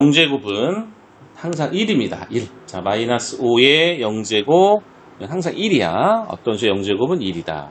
0제곱은 항상 1입니다. 1. 자, 마이너스 5의 0제곱, 항상 1이야. 어떤 수의 0제곱은 1이다.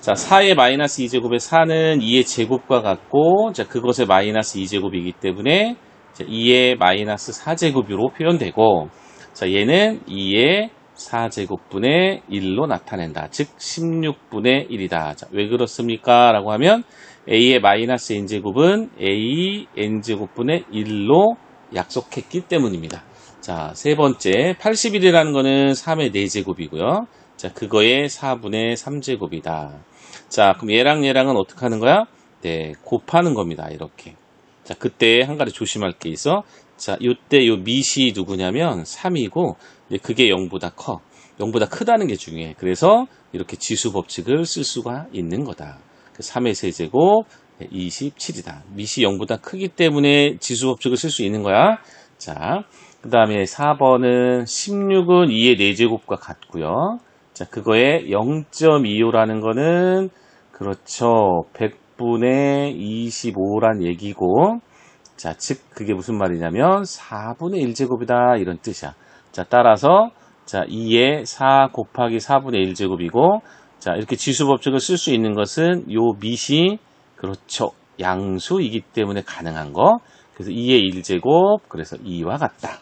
자, 4의 마이너스 2제곱의 4는 2의 제곱과 같고, 자, 그것의 마이너스 2제곱이기 때문에, 자, 2의 마이너스 4제곱으로 표현되고, 자, 얘는 2의 4제곱분의 1로 나타낸다. 즉, 16분의 1이다. 자, 왜 그렇습니까? 라고 하면, a의 마이너스 n제곱은 a n제곱분의 1로 약속했기 때문입니다. 자, 세 번째, 81이라는 거는 3의 4제곱이고요. 자, 그거의 4분의 3제곱이다. 자, 그럼 얘랑 얘랑은 어떻게 하는 거야? 네, 곱하는 겁니다. 이렇게. 자, 그때 한 가지 조심할 게 있어. 자, 요때 요 밑이 누구냐면 3이고, 그게 0보다 커. 0보다 크다는 게 중요해. 그래서 이렇게 지수 법칙을 쓸 수가 있는 거다. 3의 세제곱 27이다. 밑이 0보다 크기 때문에 지수 법칙을 쓸 수 있는 거야. 자, 그 다음에 4번은 16은 2의 4제곱과 같고요. 자, 그거에 0.25라는 거는 그렇죠. 100분의 25란 얘기고 자, 즉 그게 무슨 말이냐면 4분의 1제곱이다 이런 뜻이야. 자, 따라서 자, 2의 4 곱하기 4분의 1제곱이고 자, 이렇게 지수 법칙을 쓸 수 있는 것은 요 밑이 그렇죠. 양수이기 때문에 가능한 거. 그래서 2의 1제곱, 그래서 2와 같다.